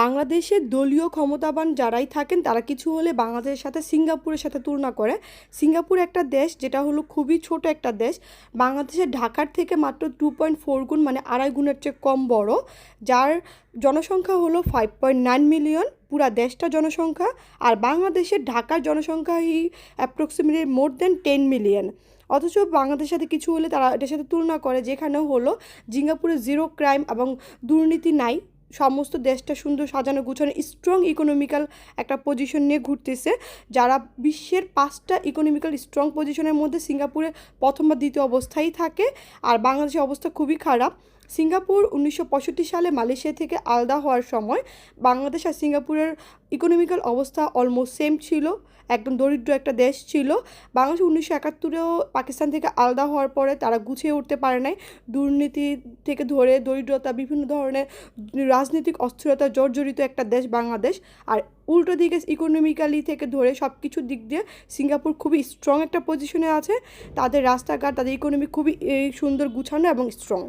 বাংলাদেশে দলীয় ক্ষমতাবান যারাই থাকেন, তারা কিছু হলে বাংলাদেশের সাথে সিঙ্গাপুরের সাথে তুলনা করে। সিঙ্গাপুর একটা দেশ, যেটা হলো খুবই ছোট একটা দেশ। বাংলাদেশের ঢাকার থেকে মাত্র টু পয়েন্ট ফোর গুণ মানে আড়াই গুণের চেয়ে কম বড়। যার জনসংখ্যা হলো ফাইভ পয়েন্ট নাইন মিলিয়ন পুরা দেশটা জনসংখ্যা। আর বাংলাদেশের ঢাকার জনসংখ্যা এই approximately more than ten million অথচ বাংলাদেশের সাথে কিছু হলে তারা এটার সাথে তুলনা করে, যেখানে হলো সিঙ্গাপুরে জিরো ক্রাইম এবং দুর্নীতি নাই। সমস্ত দেশটা সুন্দর সাজানো গুছানো স্ট্রং ইকোনমিক্যাল একটা পজিশন নিয়ে ঘুরতেছে। যারা বিশ্বের পাঁচটা ইকোনমিক্যাল স্ট্রং পজিশনের মধ্যে সিঙ্গাপুরে প্রথম বা দ্বিতীয় অবস্থায় থাকে। আর বাংলাদেশের অবস্থা খুবই খারাপ। সিঙ্গাপুর উনিশশো পঁয়ষট্টি সালে মালয়েশিয়া থেকে আলাদা হওয়ার সময় বাংলাদেশ আর সিঙ্গাপুরের ইকোনমিক্যাল অবস্থা অলমোস্ট সেম ছিল, একদম দরিদ্র একটা দেশ ছিল। বাংলাদেশ উনিশশো একাত্তরেও পাকিস্তান থেকে আলাদা হওয়ার পরে তারা গুছিয়ে উঠতে পারে নাই। দুর্নীতি থেকে ধরে দরিদ্রতা, বিভিন্ন ধরনের রাজনৈতিক অস্থিরতা জর্জরিত একটা দেশ বাংলাদেশ। আর উল্টো দিকে ইকোনমিক্যালি থেকে ধরে সব কিছুর দিক দিয়ে সিঙ্গাপুর খুবই স্ট্রং একটা পজিশনে আছে। তাদের রাস্তাঘাট, তাদের ইকোনমি খুবই সুন্দর, গুছানো এবং স্ট্রং